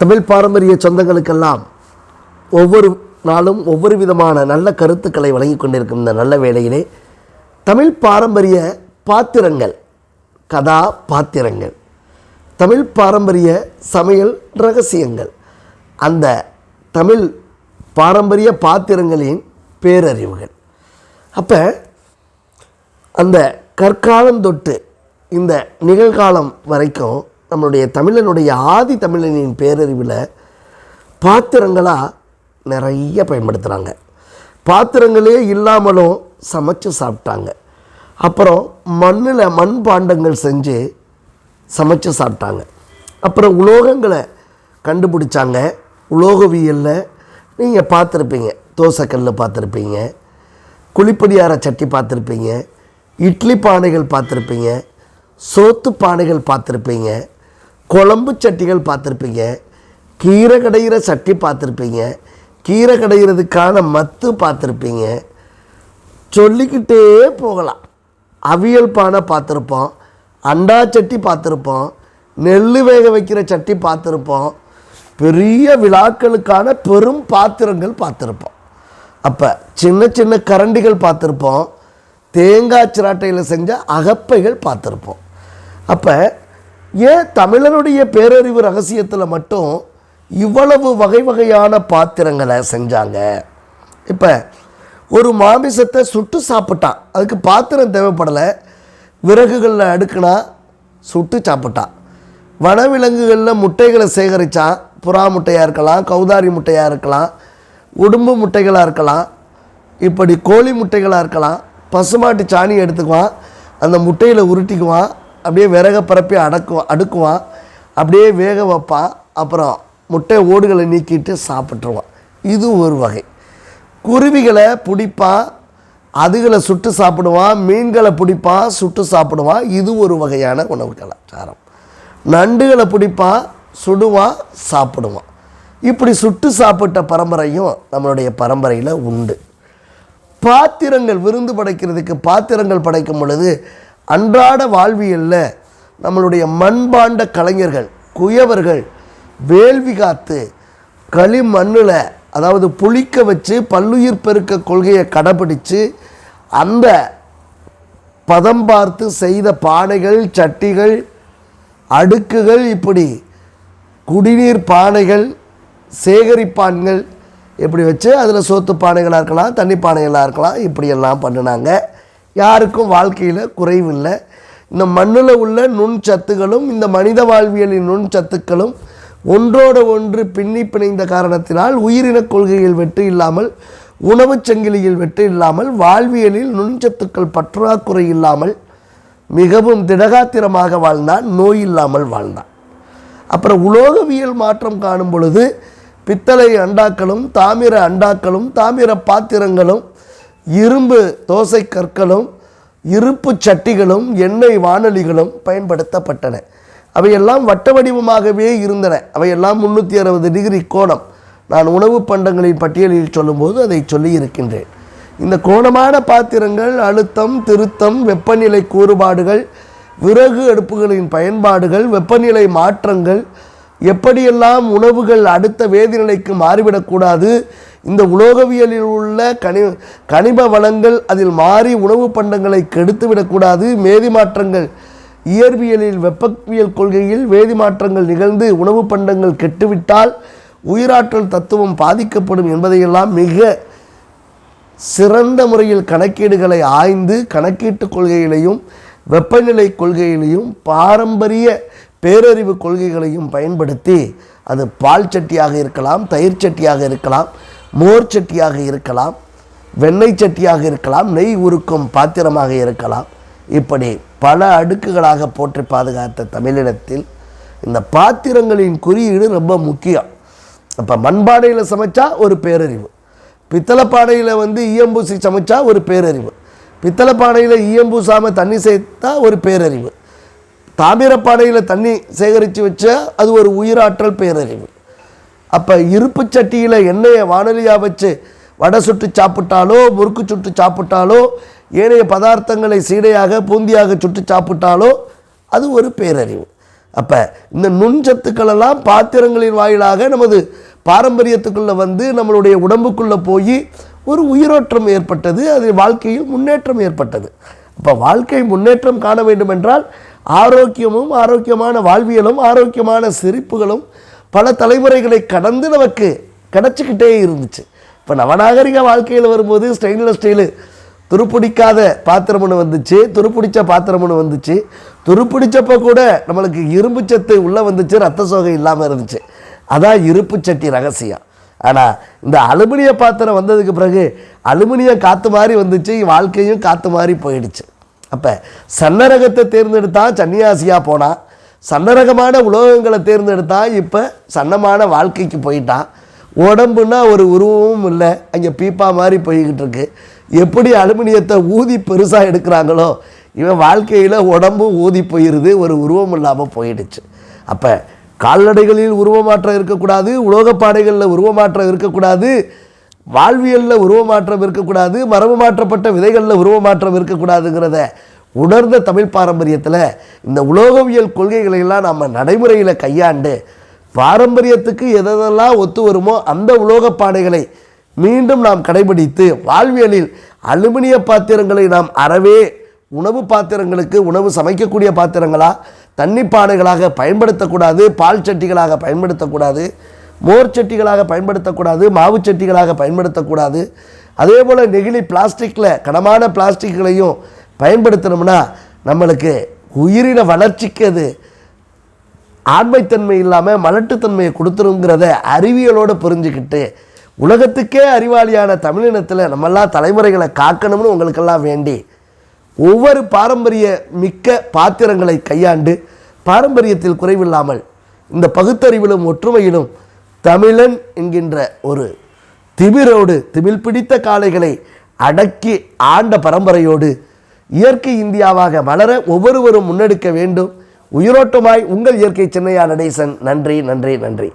தமிழ் பாரம்பரிய சொந்தங்களுக்கெல்லாம் ஒவ்வொரு நாளும் ஒவ்வொரு விதமான நல்ல கருத்துக்களை வழங்கி கொண்டிருக்கும் இந்த நல்ல வேளையிலே தமிழ் பாரம்பரிய பாத்திரங்கள் கதா பாத்திரங்கள் தமிழ் பாரம்பரிய சமையல் ரகசியங்கள். அந்த தமிழ் பாரம்பரிய பாத்திரங்களின் பேரறிவுகள். அப்போ அந்த கற்காலம் தொட்டு இந்த நிகழ்காலம் வரைக்கும் நம்மளுடைய தமிழனுடைய ஆதி தமிழனின் பேரறிவில் பாத்திரங்களாக நிறைய பயன்படுத்துகிறாங்க பாத்திரங்களே இல்லாமலும் சமைச்சு சாப்பிட்டாங்க. அப்புறம் மண்ணில் மண் பாண்டங்கள் செஞ்சு சமைச்சு சாப்பிட்டாங்க. அப்புறம் உலோகங்களை கண்டுபிடிச்சாங்க. உலோகவியலில் நீங்கள் பார்த்துருப்பீங்க. தோசைக்கல் பார்த்துருப்பீங்க. குழிப்படியார சட்டி பார்த்துருப்பீங்க. இட்லி பானைகள் பார்த்துருப்பீங்க. சோத்து பானைகள் பார்த்துருப்பீங்க. குழம்பு சட்டிகள் பார்த்துருப்பீங்க கீரை கடையிற சட்டி பார்த்துருப்பீங்க கீரை கடையிறதுக்கான மத்து பார்த்துருப்பீங்க. சொல்லிக்கிட்டே போகலாம். அவியல் பானை பார்த்துருப்போம் அண்டா சட்டி பார்த்துருப்போம் நெல் வேக வைக்கிற சட்டி பார்த்துருப்போம் பெரிய விழாக்களுக்கான பெரும் பாத்திரங்கள் பார்த்துருப்போம். அப்போ சின்ன சின்ன கரண்டிகள் பார்த்துருப்போம் தேங்காய் சிராட்டையில் செஞ்ச அகப்பைகள் பார்த்துருப்போம். அப்போ ஏன் தமிழனுடைய பேரறிவு ரகசியத்தில் மட்டும் இவ்வளவு வகை வகையான பாத்திரங்களை செஞ்சாங்க? இப்போ ஒரு மாமிசத்தை சுட்டு சாப்பிட்டான் அதுக்கு பாத்திரம் தேவைப்படலை விறகுகளில் அடுக்குனா சுட்டு சாப்பிட்டான் வனவிலங்குகளில் முட்டைகளை சேகரித்தான் புறா முட்டையாக இருக்கலாம் கௌதாரி முட்டையாக இருக்கலாம் உடும்பு முட்டைகளாக இருக்கலாம் இப்படி கோழி முட்டைகளாக இருக்கலாம் பசுமாட்டு சாணி எடுத்துக்குவான் அந்த முட்டையில் உருட்டிக்குவான் அப்படியே விறக பரப்பி அடக்குவான் அடுக்குவான். அப்படியே வேக வைப்பான் அப்புறம் முட்டை ஓடுகளை நீக்கிட்டு சாப்பிட்ருவான் இது ஒரு வகை. குருவிகளை பிடிப்பான். அதுகளை சுட்டு சாப்பிடுவான். மீன்களை பிடிப்பான். சுட்டு சாப்பிடுவான். இது ஒரு வகையான உணவு கலாச்சாரம். நண்டுகளை பிடிப்பான். சுடுவான். சாப்பிடுவான். இப்படி சுட்டு சாப்பிட்ட பரம்பரையும் நம்மளுடைய பரம்பரையில் உண்டு. பாத்திரங்கள் விருந்து படைக்கிறதுக்கு பாத்திரங்கள் படைக்கும் பொழுது அன்றாட வாழ்வியலில் நம்மளுடைய மண்பாண்ட கலைஞர்கள் குயவர்கள் வேள்வி காத்து களிமண்ணில் அதாவது புளிக்க வச்சு பல்லுயிர் பெருக்க கொள்கையை கடைபிடித்து அந்த பதம் பார்த்து செய்த பானைகள் சட்டிகள் அடுக்குகள் இப்படி குடிநீர் பானைகள் சேகரிப்பான்கள் இப்படி வச்சு அதில் சோத்து பானைகளாக இருக்கலாம் தண்ணி பானைகளாக இருக்கலாம் இப்படியெல்லாம் பண்ணினாங்க. யாருக்கும் வாழ்க்கையில் குறைவில்லை இந்த மண்ணில் உள்ள நுண்சத்துகளும் இந்த மனித வாழ்வியலின் நுண்சத்துக்களும் ஒன்றோடு ஒன்று பின்னி பிணைந்த காரணத்தினால் உயிரினக் கொள்கையில் வெட்டு இல்லாமல் உணவுச் சங்கிலியில் வெட்டு இல்லாமல் வாழ்வியலில் நுண்சத்துக்கள் பற்றாக்குறை இல்லாமல் மிகவும் திடகாத்திரமாக வாழ்ந்தான் நோய் இல்லாமல் வாழ்ந்தான். அப்புறம் உலோகவியல் மாற்றம் காணும் பொழுது பித்தளை அண்டாக்களும் தாமிர அண்டாக்களும் தாமிர பாத்திரங்களும் இரும்பு தோசை கற்களும் இருப்பு சட்டிகளும் எண்ணெய் வானொலிகளும் பயன்படுத்தப்பட்டன. அவையெல்லாம் வட்ட வடிவமாகவே இருந்தன. அவையெல்லாம் முந்நூற்றி அறுபது டிகிரி கோணம். நான் உணவு பண்டங்களின் பட்டியலில் சொல்லும்போது அதை சொல்லி இருக்கின்றேன். இந்த கோணமான பாத்திரங்கள் அழுத்தம் திருத்தம் வெப்பநிலை கூறுபாடுகள் விறகு அடுப்புகளின் பயன்பாடுகள் வெப்பநிலை மாற்றங்கள் எப்படியெல்லாம் உணவுகள் அடுத்த வேதிநிலைக்கு மாறிவிடக்கூடாது இந்த உலோகவியலில் உள்ள கனி கனிம வளங்கள் அதில் மாறி உணவு பண்டங்களை கெடுத்து விடக்கூடாது மேதி மாற்றங்கள். இயற்பியலில் வெப்பவியல் கொள்கையில் வேதி மாற்றங்கள் நிகழ்ந்து உணவு பண்டங்கள் கெட்டுவிட்டால் உயிராற்றல் தத்துவம் பாதிக்கப்படும் என்பதையெல்லாம் மிக சிறந்த முறையில் கணக்கீடுகளை ஆய்ந்து கணக்கீட்டு கொள்கைகளையும் வெப்பநிலை கொள்கைகளையும் பாரம்பரிய பேரறிவு கொள்கைகளையும் பயன்படுத்தி அது பால் சட்டியாக இருக்கலாம் தயிர் சட்டியாக இருக்கலாம் மோர் சட்டியாக இருக்கலாம் வெண்ணெய் சட்டியாக இருக்கலாம் நெய் உருக்கும் பாத்திரமாக இருக்கலாம். இப்படி பல அடுக்குகளாக போற்றி பாதுகாத்த தமிழினத்தில் இந்த பாத்திரங்களின் குறியீடு ரொம்ப முக்கியம். அப்போ மண்பானையில் சமைச்சா ஒரு பேரறிவு. பித்தளை பானையில் வந்து ஈயம்பூசி சமைச்சா ஒரு பேரறிவு. பித்தளை பானையில் ஈயம்பூசாமல் தண்ணி சேர்த்தா ஒரு பேரறிவு. தாமிரப்பானையில் தண்ணி சேகரித்து வச்சா அது ஒரு உயிராற்றல் பேரறிவு. அப்போ இருப்பு சட்டியில் எண்ணெயை வானொலியாக வச்சு வடை சுட்டு சாப்பிட்டாலோ முறுக்கு சுட்டு சாப்பிட்டாலோ ஏனைய பதார்த்தங்களை சீடையாக பூந்தியாக சுட்டு சாப்பிட்டாலோ அது ஒரு பேரறிவு. அப்போ இந்த நுண்சத்துக்களெல்லாம் பாத்திரங்களின் வாயிலாக நமது பாரம்பரியத்துக்குள்ளே வந்து நம்மளுடைய உடம்புக்குள்ளே போய் ஒரு உயிரோற்றம் ஏற்பட்டது அது வாழ்க்கையில் முன்னேற்றம் ஏற்பட்டது. அப்போ வாழ்க்கை முன்னேற்றம் காண வேண்டும் என்றால் ஆரோக்கியமும் ஆரோக்கியமான வாழ்வியலும் ஆரோக்கியமான சிரிப்புகளும் பல தலைமுறைகளை கடந்து நமக்கு கிடச்சிக்கிட்டே இருந்துச்சு. இப்போ நவநாகரிக வாழ்க்கையில் வரும்போது ஸ்டெயின்லெஸ் ஸ்டீலு. துருப்பிடிக்காத பாத்திரம் ஒன்று வந்துச்சு துருப்பிடிச்ச பாத்திரம் ஒன்று வந்துச்சு. துருப்பிடிச்சப்போ கூட நம்மளுக்கு இரும்பு சத்து உள்ளே வந்துச்சு ரத்த சோகை இல்லாமல் இருந்துச்சு. அதான் இருப்பு சட்டி ரகசியம். ஆனால் இந்த அலுமினிய பாத்திரம் வந்ததுக்கு பிறகு அலுமினியம் காற்று மாதிரி வந்துச்சு வாழ்க்கையும் காற்று மாதிரி போயிடுச்சு. அப்போ சன்னரகத்தை தேர்ந்தெடுத்தான் சன்னியாசியாக போனான் சன்னரகமான உலோகங்களை தேர்ந்தெடுத்தான் இப்போ சன்னமான வாழ்க்கைக்கு போயிட்டான். உடம்புனா ஒரு உருவமும் இல்லை. அங்கே பீப்பா மாதிரி போய்கிட்டு இருக்கு. எப்படி அலுமினியத்தை ஊதி பெருசாக எடுக்கிறாங்களோ இவன் வாழ்க்கையில் உடம்பும் ஊதி போயிடுது ஒரு உருவம் இல்லாமல் போயிடுச்சு. அப்போ கால்நடைகளில் உருவமாற்றம் இருக்கக்கூடாது உலோகப்பாடைகளில் உருவமாற்றம் இருக்கக்கூடாது வாழ்வியலில் உருவமாற்றம் இருக்கக்கூடாது மரபு மாற்றப்பட்ட விதைகளில் உருவமாற்றம் இருக்கக்கூடாதுங்கிறத உணர்ந்த தமிழ் பாரம்பரியத்தில் இந்த உலோகவியல் கொள்கைகளையெல்லாம் நம்ம நடைமுறையில் கையாண்டு பாரம்பரியத்துக்கு எதெல்லாம் ஒத்து வருமோ அந்த உலோக பாடைகளை மீண்டும் நாம் கடைபிடித்து வாழ்வியலில் அலுமினிய பாத்திரங்களை நாம் அறவே உணவு பாத்திரங்களுக்கு உணவு சமைக்கக்கூடிய பாத்திரங்களாக தண்ணி பானைகளாக பயன்படுத்தக்கூடாது பால் சட்டிகளாக பயன்படுத்தக்கூடாது மோர் சட்டிகளாக பயன்படுத்தக்கூடாது மாவு சட்டிகளாக பயன்படுத்தக்கூடாது. அதே போல் நெகிழி பிளாஸ்டிக்கில் கனமான பிளாஸ்டிக்குகளையும் பயன்படுத்தினோம்னா நம்மளுக்கு உயிரின வளர்ச்சிக்கு அது ஆண்மைத்தன்மை இல்லாமல் மலட்டுத்தன்மையை கொடுத்துருங்கிறத அறிவியலோடு புரிஞ்சுக்கிட்டு உலகத்துக்கே அறிவாளியான தமிழினத்தில் நம்மெல்லாம் தலைமுறைகளை காக்கணும்னு உங்களுக்கெல்லாம் வேண்டி ஒவ்வொரு பாரம்பரிய மிக்க பாத்திரங்களை கையாண்டு பாரம்பரியத்தில் குறைவில்லாமல் இந்த பகுத்தறிவிலும் ஒற்றுமையிலும் தமிழன் என்கின்ற ஒரு திமிரோடு திமிழ் பிடித்த காளைகளை அடக்கி ஆண்ட பரம்பரையோடு இயற்கை இந்தியாவாக வளர ஒவ்வொருவரும் முன்னெடுக்க வேண்டும். உயிரோட்டமாய் உங்கள் இயற்கை சின்னையா நடேசன் நன்றி நன்றி நன்றி.